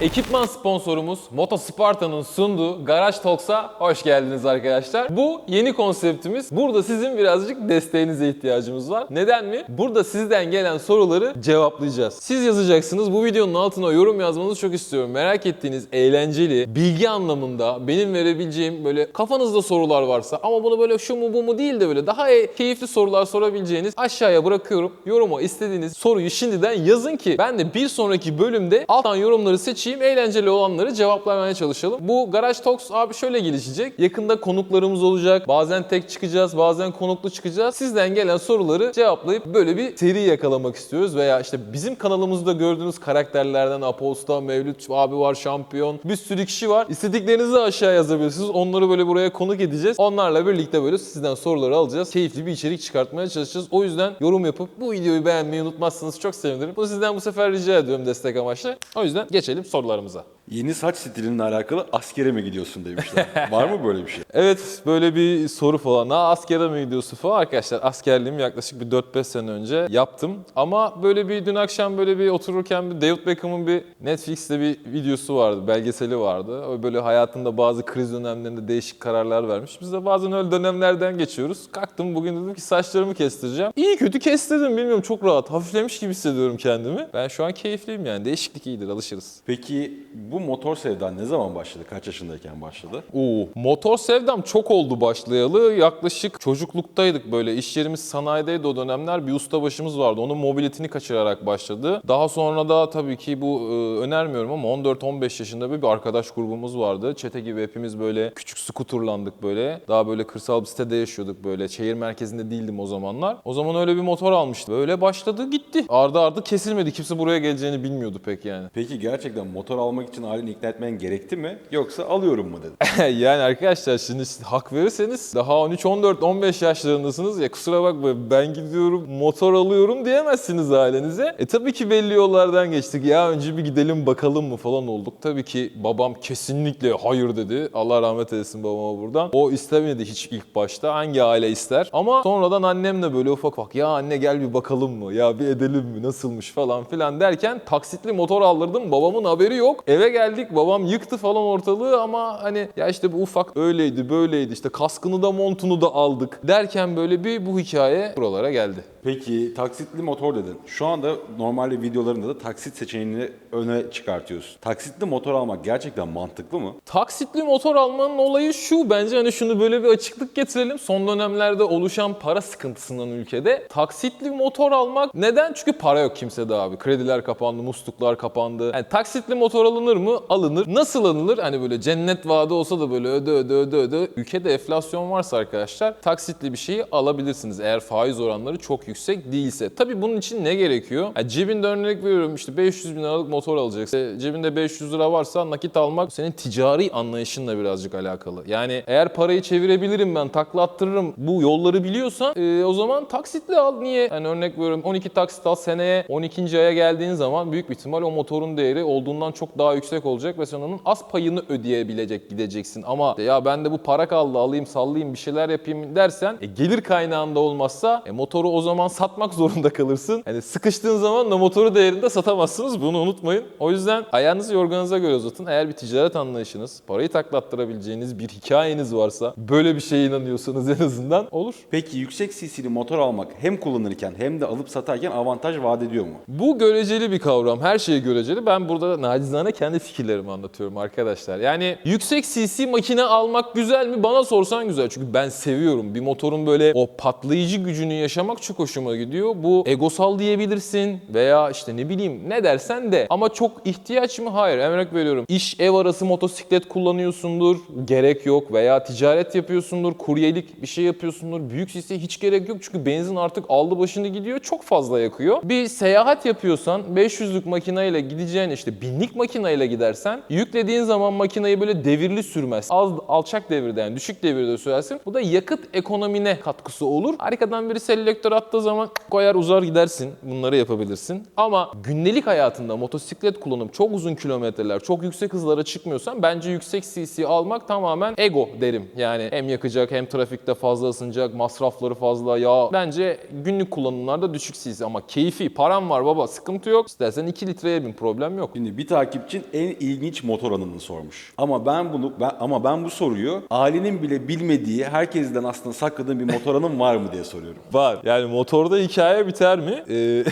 Ekipman sponsorumuz Moto Sparta'nın sunduğu Garaj Talks'a hoş geldiniz arkadaşlar. Bu yeni konseptimiz. Burada sizin birazcık desteğinize ihtiyacımız var. Neden mi? Burada sizden gelen soruları cevaplayacağız. Siz yazacaksınız. Bu videonun altına yorum yazmanızı çok istiyorum. Merak ettiğiniz eğlenceli, bilgi anlamında benim verebileceğim böyle kafanızda sorular varsa ama bunu böyle şu mu bu mu değil de böyle daha e- keyifli sorular sorabileceğiniz aşağıya bırakıyorum. Yoruma istediğiniz soruyu şimdiden yazın ki ben de bir sonraki bölümde alttan yorumları seçeyim, eğlenceli olanları cevaplamaya çalışalım. Bu Garaj Talks abi şöyle gelişecek. Yakında konuklarımız olacak. Bazen tek çıkacağız, bazen konuklu çıkacağız. Sizden gelen soruları cevaplayıp böyle bir seri yakalamak istiyoruz veya işte bizim kanalımızda gördüğünüz karakterlerden Aposta, Mevlüt abi var, şampiyon, bir sürü kişi var. İstediklerinizi aşağı yazabilirsiniz. Onları böyle buraya konuk edeceğiz. Onlarla birlikte böyle sizden soruları alacağız. Keyifli bir içerik çıkartmaya çalışacağız. O yüzden yorum yapıp bu videoyu beğenmeyi unutmazsanız çok sevinirim. Bunu sizden bu sefer rica ediyorum destek amaçlı. O yüzden geçelim sorularımıza. Yeni saç stilinle alakalı askere mi gidiyorsun demişler. Var mı böyle bir şey? Evet böyle bir soru falan. Ha askere mi gidiyorsun falan. Arkadaşlar askerliğimi yaklaşık bir 4-5 sene önce yaptım. Ama böyle bir dün akşam böyle bir otururken bir David Beckham'ın bir Netflix'te bir videosu vardı. Belgeseli vardı. O böyle hayatında bazı kriz dönemlerinde değişik kararlar vermiş. Biz de bazen öyle dönemlerden geçiyoruz. Kalktım bugün dedim ki saçlarımı kestireceğim. İyi kötü kestirdim bilmiyorum çok rahat. Hafiflemiş gibi hissediyorum kendimi. Ben şu an keyifliyim yani. Değişiklik iyidir alışırız. Peki bu motor sevdan ne zaman başladı? Kaç yaşındayken başladı? Oo, motor sevdam çok oldu başlayalı. Yaklaşık çocukluktaydık böyle. İş yerimiz sanayideydi o dönemler. Bir ustabaşımız vardı. Onun mobiletini kaçırarak başladı. Daha sonra da tabii ki bu e, önermiyorum ama 14-15 yaşında bir, bir arkadaş grubumuz vardı. Çete gibi hepimiz böyle küçük skuturlandık böyle. Daha böyle kırsal bir sitede yaşıyorduk böyle. Şehir merkezinde değildim o zamanlar. O zaman öyle bir motor almıştım. Böyle başladı gitti. Ardı ardı kesilmedi. Kimse buraya geleceğini bilmiyordu pek yani. Peki gerçekten motor almak için aileni ikna etmen gerekti mi? Yoksa alıyorum mu dedi. yani arkadaşlar şimdi hak verirseniz daha 13, 14, 15 yaşlarındasınız ya kusura bakmayın ben gidiyorum motor alıyorum diyemezsiniz ailenize. E tabii ki belli yollardan geçtik ya önce bir gidelim bakalım mı falan olduk. Tabii ki babam kesinlikle hayır dedi. Allah rahmet eylesin babama buradan. O istemedi hiç ilk başta. Hangi aile ister? Ama sonradan annemle böyle ufak ufak ya anne gel bir bakalım mı? Ya bir edelim mi? Nasılmış falan filan derken taksitli motor aldırdım. Babamın haberi yok. Eve geldik babam yıktı falan ortalığı ama hani ya işte bu ufak öyleydi böyleydi işte kaskını da montunu da aldık derken böyle bir bu hikaye buralara geldi. Peki taksitli motor dedin. Şu anda normalde videolarında da taksit seçeneğini öne çıkartıyorsun. Taksitli motor almak gerçekten mantıklı mı? Taksitli motor almanın olayı şu bence hani şunu böyle bir açıklık getirelim. Son dönemlerde oluşan para sıkıntısından ülkede taksitli motor almak neden? Çünkü para yok kimsede abi. Krediler kapandı, musluklar kapandı. Yani taksitli motor alınır mı? Alınır. Nasıl alınır? Hani böyle cennet vaadi olsa da böyle öde öde öde öde. Ülkede enflasyon varsa arkadaşlar taksitli bir şeyi alabilirsiniz. Eğer faiz oranları çok yüksek değilse. Tabii bunun için ne gerekiyor? Yani cebinde örnek veriyorum işte 500 bin liralık motor alacaksın. E, Cebinde 500 lira varsa nakit almak senin ticari anlayışınla birazcık alakalı. Yani eğer parayı çevirebilirim ben takla attırırım bu yolları biliyorsan e, o zaman taksitli al. Niye? Yani örnek veriyorum 12 taksit al seneye 12. aya geldiğin zaman büyük bir ihtimal o motorun değeri olduğundan çok daha yüksek olacak ve sen onun az payını ödeyebilecek gideceksin. Ama ya bende bu para kaldı alayım sallayayım bir şeyler yapayım dersen e, gelir kaynağında olmazsa e, motoru o zaman satmak zorunda kalırsın. Yani sıkıştığın zaman da motoru değerinde satamazsınız bunu unutmayın. O yüzden ayağınızı yorganınıza göre uzatın. Eğer bir ticaret anlayışınız, parayı taklattırabileceğiniz bir hikayeniz varsa böyle bir şeye inanıyorsanız en azından olur. Peki yüksek cc'li motor almak hem kullanırken hem de alıp satarken avantaj vaat ediyor mu? Bu göreceli bir kavram. Her şey göreceli. Ben burada nacizane kendi fikirlerimi anlatıyorum arkadaşlar. Yani yüksek cc makine almak güzel mi? Bana sorsan güzel. Çünkü ben seviyorum. Bir motorun böyle o patlayıcı gücünü yaşamak çok hoşuma gidiyor. Bu egosal diyebilirsin veya işte ne bileyim ne dersen de. Ama çok ihtiyaç mı? Hayır. Örnek veriyorum. İş ev arası motosiklet kullanıyorsundur. Gerek yok. Veya ticaret yapıyorsundur. Kuryelik bir şey yapıyorsundur. Büyük cc hiç gerek yok. Çünkü benzin artık aldı başını gidiyor. Çok fazla yakıyor. Bir seyahat yapıyorsan 500'lük makineyle gideceğin işte binlik makineyle gidersen yüklediğin zaman makineyi böyle devirli sürmez. Az alçak devirde yani düşük devirde sürersin. Bu da yakıt ekonomine katkısı olur. Arkadan biri selektör attığı zaman koyar uzar gidersin. Bunları yapabilirsin. Ama gündelik hayatında motosiklet kullanıp çok uzun kilometreler, çok yüksek hızlara çıkmıyorsan bence yüksek cc almak tamamen ego derim. Yani hem yakacak hem trafikte fazla ısınacak, masrafları fazla. Ya bence günlük kullanımlarda düşük cc ama keyfi, param var baba sıkıntı yok. İstersen 2 litreye bin problem yok. Şimdi bir takipçin en ilginç motor anını sormuş. Ama ben bunu ben ama ben bu soruyu ailenin bile bilmediği, herkesten aslında sakladığım bir motor anım var mı diye soruyorum. Var. Yani motorda hikaye biter mi? Ee,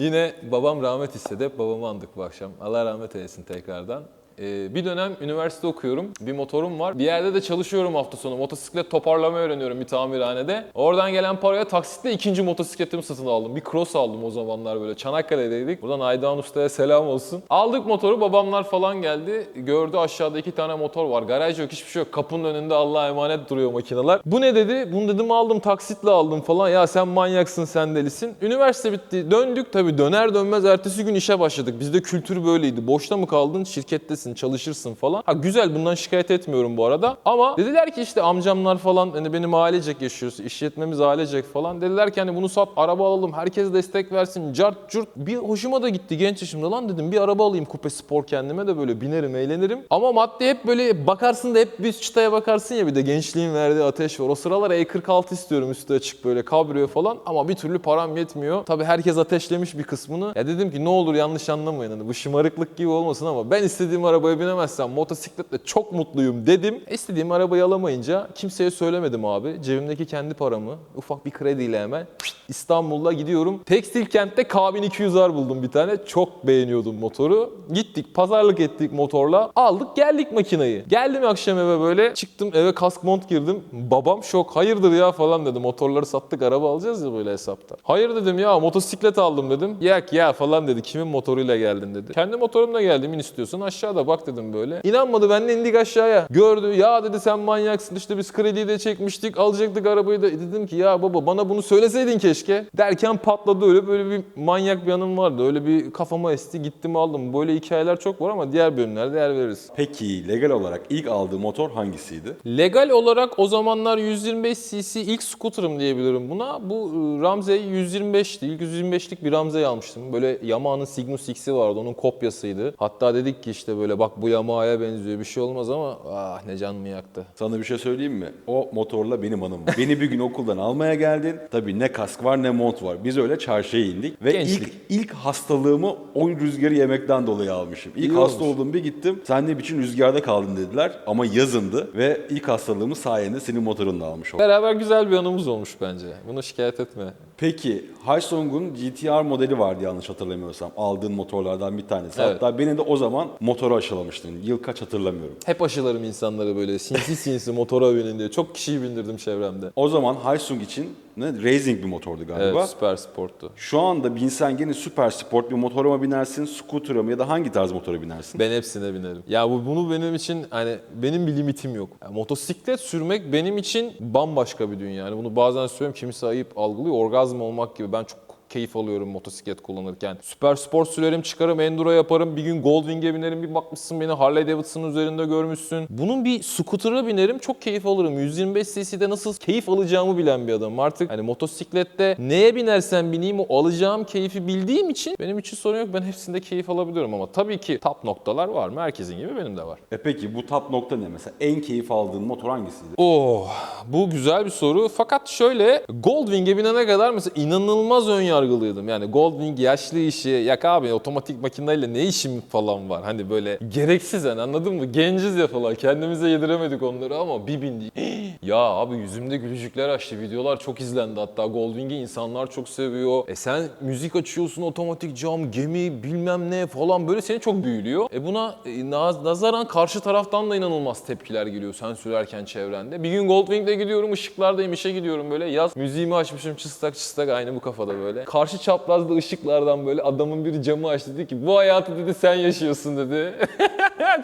yine babam rahmet istedi. Hep babamı andık bu akşam. Allah rahmet eylesin tekrardan. Ee, bir dönem üniversite okuyorum. Bir motorum var. Bir yerde de çalışıyorum hafta sonu. Motosiklet toparlama öğreniyorum bir tamirhanede. Oradan gelen paraya taksitle ikinci motosikletimi satın aldım. Bir cross aldım o zamanlar böyle. Çanakkale'deydik. Buradan Aydoğan Usta'ya selam olsun. Aldık motoru. Babamlar falan geldi. Gördü aşağıda iki tane motor var. Garaj yok hiçbir şey yok. Kapının önünde Allah'a emanet duruyor makineler. Bu ne dedi? Bunu dedim aldım taksitle aldım falan. Ya sen manyaksın sen delisin. Üniversite bitti. Döndük tabii döner dönmez ertesi gün işe başladık. Bizde kültür böyleydi. Boşta mı kaldın? Şirkettesin, çalışırsın falan. Ha güzel bundan şikayet etmiyorum bu arada. Ama dediler ki işte amcamlar falan hani benim ailecek yaşıyoruz. işletmemiz ailecek falan. Dediler ki hani bunu sat araba alalım. Herkes destek versin. Cart curt. Bir hoşuma da gitti genç yaşımda lan dedim. Bir araba alayım kupe spor kendime de böyle binerim eğlenirim. Ama madde hep böyle bakarsın da hep bir çıtaya bakarsın ya bir de gençliğin verdiği ateş var. O sıralar E46 istiyorum üstü açık böyle kabriyo falan ama bir türlü param yetmiyor. Tabii herkes ateşlemiş bir kısmını. Ya dedim ki ne olur yanlış anlamayın hani bu şımarıklık gibi olmasın ama ben istediğim arabaya binemezsem motosikletle çok mutluyum dedim. İstediğim arabayı alamayınca kimseye söylemedim abi. Cebimdeki kendi paramı ufak bir krediyle hemen İstanbul'da gidiyorum. Tekstil kentte K1200R buldum bir tane. Çok beğeniyordum motoru. Gittik pazarlık ettik motorla. Aldık geldik makinayı. Geldim akşam eve böyle çıktım eve kask mont girdim. Babam şok hayırdır ya falan dedi. Motorları sattık araba alacağız ya böyle hesapta. Hayır dedim ya motosiklet aldım dedim. Yak ya falan dedi. Kimin motoruyla geldin dedi. Kendi motorumla geldim in istiyorsun aşağıda bak dedim böyle. İnanmadı ben de indik aşağıya. Gördü ya dedi sen manyaksın işte biz krediyi de çekmiştik alacaktık arabayı da. E Dedim ki ya baba bana bunu söyleseydin keşke. Derken patladı öyle böyle bir manyak bir anım vardı. Öyle bir kafama esti gittim aldım. Böyle hikayeler çok var ama diğer bölümlerde yer veririz. Peki legal olarak ilk aldığı motor hangisiydi? Legal olarak o zamanlar 125 cc ilk scooter'ım diyebilirim buna. Bu e, Ramsey 125'ti. İlk 125'lik bir Ramsey almıştım. Böyle Yamaha'nın Cygnus X'i vardı. Onun kopyasıydı. Hatta dedik ki işte böyle bak bu Yamaha'ya benziyor bir şey olmaz ama ah ne canımı yaktı. Sana bir şey söyleyeyim mi? O motorla benim anım. Beni bir gün okuldan almaya geldin. Tabii ne kask var ne mont var. Biz öyle çarşıya indik. Ve Gençlik. ilk ilk hastalığımı o rüzgarı yemekten dolayı almışım. İlk İyi hasta olmuş. oldum bir gittim. Sen ne biçim rüzgarda kaldın dediler. Ama yazındı. Ve ilk hastalığımı sayende senin motorunla almış oldum. Beraber güzel bir anımız olmuş bence. Bunu şikayet etme. Peki Haisong'un GTR modeli vardı yanlış hatırlamıyorsam. Aldığın motorlardan bir tanesi. Evet. Hatta beni de o zaman motoru aşılamıştın. Yıl kaç hatırlamıyorum. Hep aşılarım insanları böyle sinsi sinsi motora binin diye. Çok kişiyi bindirdim çevremde. O zaman Haisung için ne racing bir motordu galiba. Evet süper sporttu. Şu anda binsen gene süper sport bir motora mı binersin, scooter'a mı ya da hangi tarz motora binersin? Ben hepsine binerim. Ya bu bunu benim için hani benim bir limitim yok. Ya motosiklet sürmek benim için bambaşka bir dünya. Yani bunu bazen söylüyorum kimse ayıp algılıyor. Orgazm olmak gibi. Ben çok keyif alıyorum motosiklet kullanırken. Süper spor sürerim, çıkarım, enduro yaparım. Bir gün Goldwing'e binerim. Bir bakmışsın beni Harley Davidson'ın üzerinde görmüşsün. Bunun bir scooter'a binerim. Çok keyif alırım. 125 cc'de nasıl keyif alacağımı bilen bir adamım. Artık hani motosiklette neye binersen bineyim o alacağım keyfi bildiğim için benim için sorun yok. Ben hepsinde keyif alabiliyorum ama tabii ki top noktalar var mı? Herkesin gibi benim de var. E peki bu top nokta ne mesela? En keyif aldığın motor hangisiydi? Oh, bu güzel bir soru. Fakat şöyle Goldwing'e binene kadar mesela inanılmaz ön yargılıydım. Yani Goldwing yaşlı işi, yak abi otomatik makineyle ne işim falan var. Hani böyle gereksiz yani anladın mı? Genciz ya falan. Kendimize yediremedik onları ama bir bindik. ya abi yüzümde gülücükler açtı. Videolar çok izlendi hatta. Goldwing'i insanlar çok seviyor. E sen müzik açıyorsun otomatik cam, gemi bilmem ne falan böyle seni çok büyülüyor. E buna e, naz- nazaran karşı taraftan da inanılmaz tepkiler geliyor sen sürerken çevrende. Bir gün Goldwing'de gidiyorum ışıklardayım işe gidiyorum böyle yaz müziğimi açmışım çıstak çıstak aynı bu kafada böyle. Karşı çaprazda ışıklardan böyle adamın biri camı açtı dedi ki bu hayatı dedi sen yaşıyorsun dedi.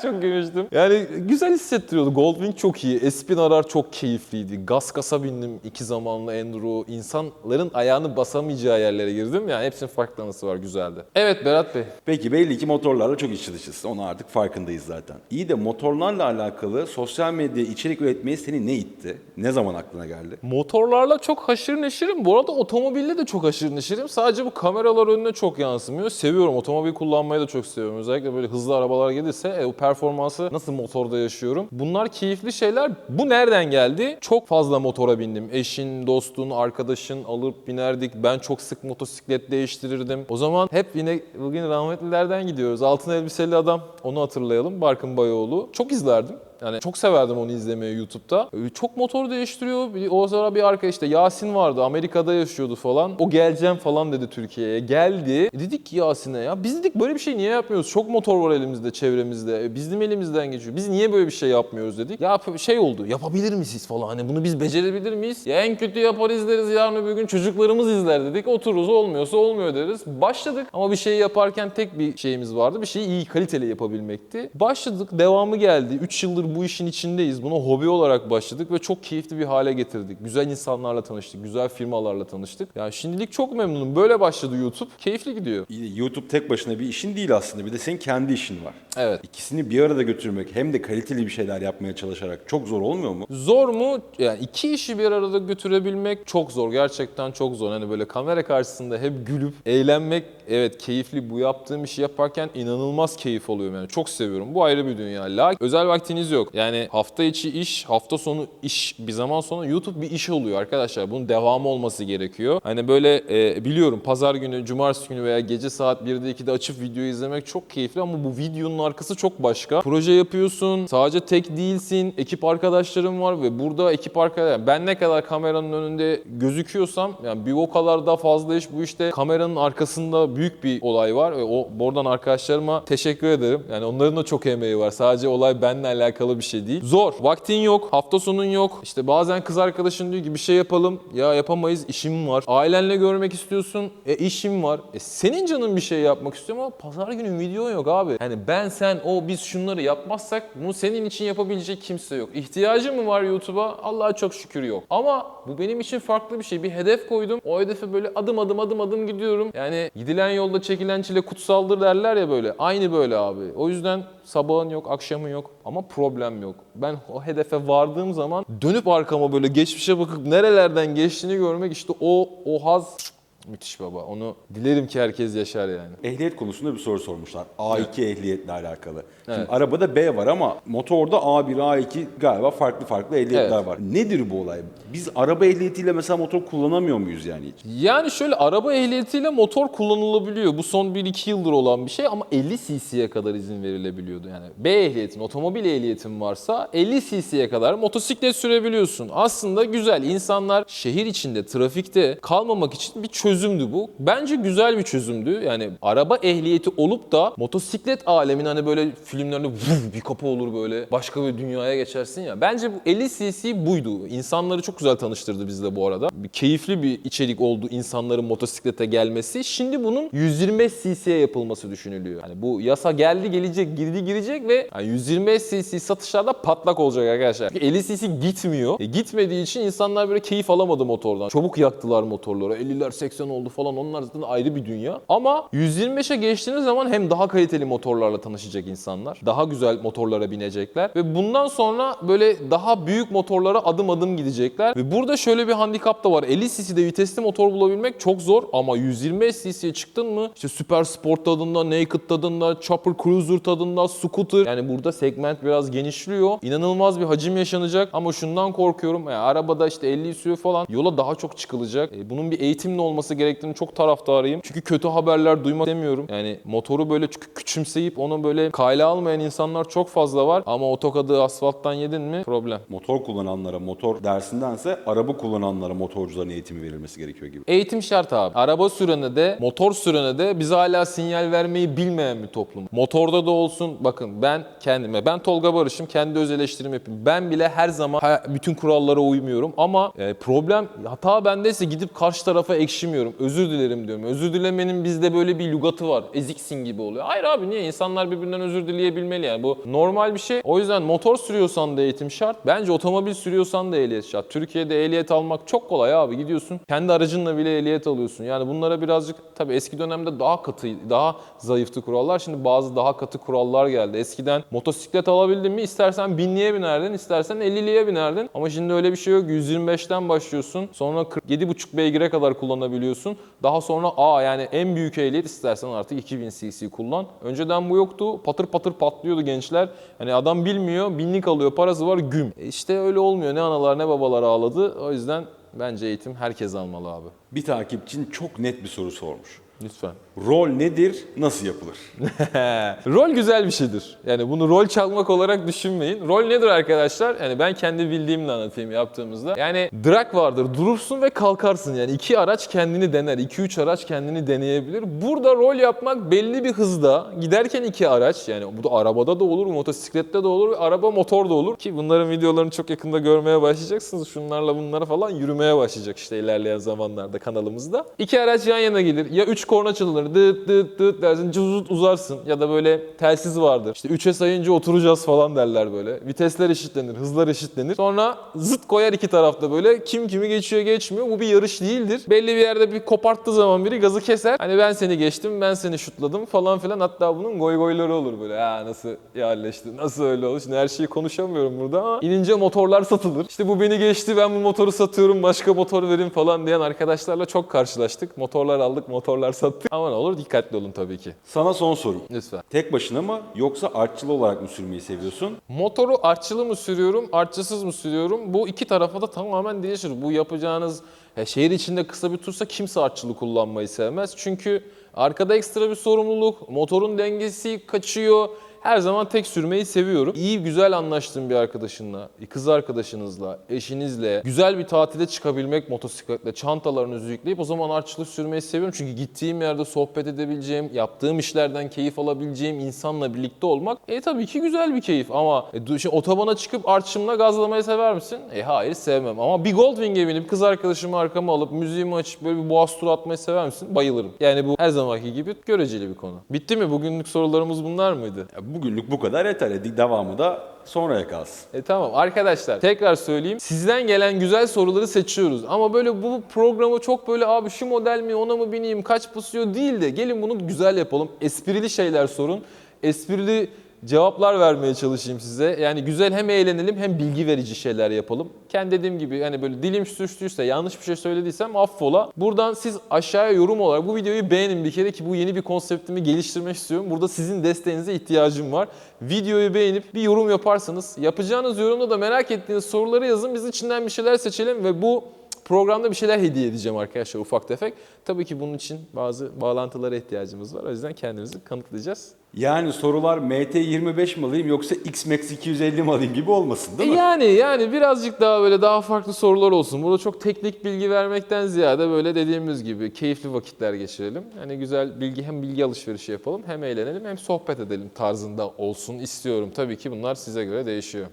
çok gülmüştüm. Yani güzel hissettiriyordu. Goldwing çok iyi. Espin Arar çok keyifliydi. Gaz kasa bindim iki zamanlı Enduro. İnsanların ayağını basamayacağı yerlere girdim. Yani hepsinin farklı anısı var güzeldi. Evet Berat Bey. Peki belli ki motorlarla çok içi dışısın. Onu artık farkındayız zaten. İyi de motorlarla alakalı sosyal medya içerik üretmeye seni ne itti? Ne zaman aklına geldi? Motorlarla çok haşır neşirim. Bu arada otomobille de çok haşır neşirim. Sadece bu kameralar önüne çok yansımıyor. Seviyorum. Otomobil kullanmayı da çok seviyorum. Özellikle böyle hızlı arabalar gelirse e, o performansı nasıl motorda yaşıyorum. Bunlar keyifli şeyler. Bu nereden geldi? Çok fazla motora bindim. Eşin, dostun, arkadaşın alıp binerdik. Ben çok sık motosiklet değiştirirdim. O zaman hep yine bugün rahmetlilerden gidiyoruz. Altın elbiseli adam onu hatırlayalım. Barkın Bayoğlu. Çok izlerdim. Yani çok severdim onu izlemeyi YouTube'da. Ee, Çok motor değiştiriyor. O sıra bir arkadaş işte Yasin vardı. Amerika'da yaşıyordu falan. O geleceğim falan dedi Türkiye'ye. Geldi. E Dedik ki Yasin'e ya biz dedik böyle bir şey niye yapmıyoruz? Çok motor var elimizde, çevremizde. E, Bizim elimizden geçiyor. Biz niye böyle bir şey yapmıyoruz dedik. Ya şey oldu. Yapabilir miyiz falan. Hani bunu biz becerebilir miyiz? Ya en kötü yapar izleriz yarın öbür gün çocuklarımız izler dedik. Otururuz olmuyorsa olmuyor deriz. Başladık ama bir şeyi yaparken tek bir şeyimiz vardı. Bir şeyi iyi kaliteli yapabilmekti. Başladık. Devamı geldi. 3 yıldır bu işin içindeyiz. Buna hobi olarak başladık ve çok keyifli bir hale getirdik. Güzel insanlarla tanıştık. Güzel firmalarla tanıştık. Yani şimdilik çok memnunum. Böyle başladı YouTube. Keyifli gidiyor. YouTube tek başına bir işin değil aslında. Bir de senin kendi işin var. Evet. İkisini bir arada götürmek hem de kaliteli bir şeyler yapmaya çalışarak çok zor olmuyor mu? Zor mu? Yani iki işi bir arada götürebilmek çok zor. Gerçekten çok zor. Hani böyle kamera karşısında hep gülüp eğlenmek evet keyifli. Bu yaptığım işi yaparken inanılmaz keyif alıyorum yani. Çok seviyorum. Bu ayrı bir dünya. La özel vaktiniz yok. Yani hafta içi iş, hafta sonu iş. Bir zaman sonra YouTube bir iş oluyor arkadaşlar. Bunun devamı olması gerekiyor. Hani böyle e, biliyorum pazar günü, cumartesi günü veya gece saat 1'de 2'de açıp video izlemek çok keyifli ama bu videonun arkası çok başka. Proje yapıyorsun. Sadece tek değilsin. Ekip arkadaşlarım var ve burada ekip arkadaşlar ben ne kadar kameranın önünde gözüküyorsam yani bir o kadar da fazla iş bu işte kameranın arkasında büyük bir olay var ve o buradan arkadaşlarıma teşekkür ederim. Yani onların da çok emeği var. Sadece olay benimle alakalı bir şey değil. Zor. Vaktin yok. Hafta sonun yok. İşte bazen kız arkadaşın diyor ki bir şey yapalım. Ya yapamayız. işim var. Ailenle görmek istiyorsun. E işim var. E senin canın bir şey yapmak istiyor ama pazar günü video yok abi. Yani ben sen o biz şunları yapmazsak bunu senin için yapabilecek kimse yok. İhtiyacın mı var YouTube'a? Allah'a çok şükür yok. Ama bu benim için farklı bir şey. Bir hedef koydum. O hedefe böyle adım adım adım adım gidiyorum. Yani gidilen yolda çekilen çile kutsaldır derler ya böyle. Aynı böyle abi. O yüzden sabahın yok, akşamın yok ama problem yok. Ben o hedefe vardığım zaman dönüp arkama böyle geçmişe bakıp nerelerden geçtiğini görmek işte o o haz müthiş baba. Onu dilerim ki herkes yaşar yani. Ehliyet konusunda bir soru sormuşlar. A2 ehliyetle alakalı. Şimdi arabada B var ama motorda A1, A2 galiba farklı farklı ehliyetler Evet. var. Nedir bu olay? Biz araba ehliyetiyle mesela motor kullanamıyor muyuz yani hiç? Yani şöyle araba ehliyetiyle motor kullanılabiliyor. Bu son 1-2 yıldır olan bir şey ama 50 cc'ye kadar izin verilebiliyordu. Yani B ehliyetin, otomobil ehliyetin varsa 50 cc'ye kadar motosiklet sürebiliyorsun. Aslında güzel. İnsanlar şehir içinde, trafikte kalmamak için bir çözümdü bu. Bence güzel bir çözümdü. Yani araba ehliyeti olup da motosiklet alemin hani böyle filmlerde vuv bir kapı olur böyle başka bir dünyaya geçersin ya. Bence bu 50 cc buydu. İnsanları çok güzel tanıştırdı bizde bu arada. Bir keyifli bir içerik oldu insanların motosiklete gelmesi. Şimdi bunun 125 cc'ye yapılması düşünülüyor. Yani bu yasa geldi gelecek, girdi girecek ve yani 125 cc satışlarda patlak olacak arkadaşlar. Çünkü 50 cc gitmiyor. E, gitmediği için insanlar böyle keyif alamadı motordan. Çabuk yaktılar motorları. 50'ler 80 oldu falan. Onlar zaten ayrı bir dünya. Ama 125'e geçtiğiniz zaman hem daha kaliteli motorlarla tanışacak insanlar. Daha güzel motorlara binecekler. Ve bundan sonra böyle daha büyük motorlara adım adım gidecekler. Ve burada şöyle bir handikap da var. 50 cc'de vitesli motor bulabilmek çok zor ama 125 cc'ye çıktın mı işte Super Sport tadında, Naked tadında, Chopper Cruiser tadında, Scooter. Yani burada segment biraz genişliyor. İnanılmaz bir hacim yaşanacak ama şundan korkuyorum. Yani arabada işte 50 sürüyor falan yola daha çok çıkılacak. E, bunun bir eğitimli olması gerektiğini çok taraftarıyım. Çünkü kötü haberler duymak istemiyorum. Yani motoru böyle kü- küçümseyip onu böyle kayla almayan insanlar çok fazla var. Ama o tokadı asfalttan yedin mi problem. Motor kullananlara motor dersindense araba kullananlara motorcuların eğitimi verilmesi gerekiyor gibi. Eğitim şart abi. Araba sürene de, motor sürene de biz hala sinyal vermeyi bilmeyen bir toplum. Motorda da olsun bakın ben kendime, ben Tolga Barış'ım kendi öz eleştirimi yapayım. Ben bile her zaman bütün kurallara uymuyorum ama e, problem hata bendeyse gidip karşı tarafa ekşimiyorum. Özür dilerim diyorum. Özür dilemenin bizde böyle bir lügatı var. Eziksin gibi oluyor. Hayır abi niye? İnsanlar birbirinden özür dileyebilmeli yani. Bu normal bir şey. O yüzden motor sürüyorsan da eğitim şart. Bence otomobil sürüyorsan da ehliyet şart. Türkiye'de ehliyet almak çok kolay abi. Gidiyorsun kendi aracınla bile ehliyet alıyorsun. Yani bunlara birazcık tabii eski dönemde daha katı, daha zayıftı kurallar. Şimdi bazı daha katı kurallar geldi. Eskiden motosiklet alabildin mi istersen binliğe binerdin, istersen 50'liye binerdin. Ama şimdi öyle bir şey yok. 125'ten başlıyorsun. Sonra 47,5 beygire kadar kullanabiliyorsun. Daha sonra A yani en büyük ehliyet istersen artık 2000 cc kullan. Önceden bu yoktu. Patır patır patlıyordu gençler. Hani adam bilmiyor, binlik alıyor, parası var güm. E işte öyle olmuyor. Ne analar ne babalar ağladı. O yüzden bence eğitim herkes almalı abi. Bir takipçin çok net bir soru sormuş. Lütfen. Rol nedir, nasıl yapılır? rol güzel bir şeydir. Yani bunu rol çalmak olarak düşünmeyin. Rol nedir arkadaşlar? Yani ben kendi bildiğimle anlatayım yaptığımızda. Yani drag vardır. Durursun ve kalkarsın. Yani iki araç kendini dener. 2-3 araç kendini deneyebilir. Burada rol yapmak belli bir hızda. Giderken iki araç yani bu da arabada da olur, motosiklette de olur, araba motor da olur. Ki bunların videolarını çok yakında görmeye başlayacaksınız. Şunlarla bunlara falan yürümeye başlayacak işte ilerleyen zamanlarda kanalımızda. İki araç yan yana gelir. Ya üç korna çalınır. Dıt dıt dıt dersin. Cızut uzarsın. Ya da böyle telsiz vardır. İşte 3'e sayınca oturacağız falan derler böyle. Vitesler eşitlenir, hızlar eşitlenir. Sonra zıt koyar iki tarafta böyle. Kim kimi geçiyor geçmiyor. Bu bir yarış değildir. Belli bir yerde bir koparttığı zaman biri gazı keser. Hani ben seni geçtim, ben seni şutladım falan filan. Hatta bunun goy goyları olur böyle. Ha nasıl yerleşti, nasıl öyle olur. Şimdi her şeyi konuşamıyorum burada ama inince motorlar satılır. İşte bu beni geçti, ben bu motoru satıyorum, başka motor verin falan diyen arkadaşlarla çok karşılaştık. Motorlar aldık, motorlar sattık. Ama ne olur dikkatli olun tabii ki. Sana son sorum. Lütfen. Tek başına mı yoksa artçılı olarak mı sürmeyi seviyorsun? Motoru artçılı mı sürüyorum, artçısız mı sürüyorum? Bu iki tarafa da tamamen değişir. Bu yapacağınız ya şehir içinde kısa bir tursa kimse artçılı kullanmayı sevmez. Çünkü arkada ekstra bir sorumluluk, motorun dengesi kaçıyor. Her zaman tek sürmeyi seviyorum. İyi, güzel anlaştığım bir arkadaşınla, kız arkadaşınızla, eşinizle güzel bir tatile çıkabilmek motosikletle, çantalarınızı yükleyip o zaman artçılık sürmeyi seviyorum. Çünkü gittiğim yerde sohbet edebileceğim, yaptığım işlerden keyif alabileceğim insanla birlikte olmak e tabii ki güzel bir keyif ama e, şimdi otobana çıkıp artçımla gazlamayı sever misin? E hayır sevmem ama bir Goldwing'e binip kız arkadaşımı arkama alıp müziğimi açıp böyle bir boğaz turu atmayı sever misin? Bayılırım. Yani bu her zamanki gibi göreceli bir konu. Bitti mi? Bugünlük sorularımız bunlar mıydı? Ya bugünlük bu kadar yeter. Hadi devamı da sonraya kalsın. E tamam arkadaşlar tekrar söyleyeyim. Sizden gelen güzel soruları seçiyoruz. Ama böyle bu programı çok böyle abi şu model mi ona mı bineyim kaç basıyor değil de gelin bunu güzel yapalım. Esprili şeyler sorun. Esprili cevaplar vermeye çalışayım size. Yani güzel hem eğlenelim hem bilgi verici şeyler yapalım. Kendi dediğim gibi hani böyle dilim sürçtüyse yanlış bir şey söylediysem affola. Buradan siz aşağıya yorum olarak bu videoyu beğenin bir kere ki bu yeni bir konseptimi geliştirmek istiyorum. Burada sizin desteğinize ihtiyacım var. Videoyu beğenip bir yorum yaparsanız yapacağınız yorumda da merak ettiğiniz soruları yazın. Biz içinden bir şeyler seçelim ve bu programda bir şeyler hediye edeceğim arkadaşlar ufak tefek. Tabii ki bunun için bazı bağlantılara ihtiyacımız var. O yüzden kendimizi kanıtlayacağız. Yani sorular MT25 mi alayım yoksa X-Max 250 mi alayım gibi olmasın değil mi? Yani yani birazcık daha böyle daha farklı sorular olsun. Burada çok teknik bilgi vermekten ziyade böyle dediğimiz gibi keyifli vakitler geçirelim. Hani güzel bilgi hem bilgi alışverişi yapalım hem eğlenelim hem sohbet edelim tarzında olsun istiyorum. Tabii ki bunlar size göre değişiyor.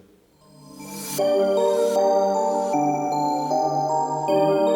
Thank you.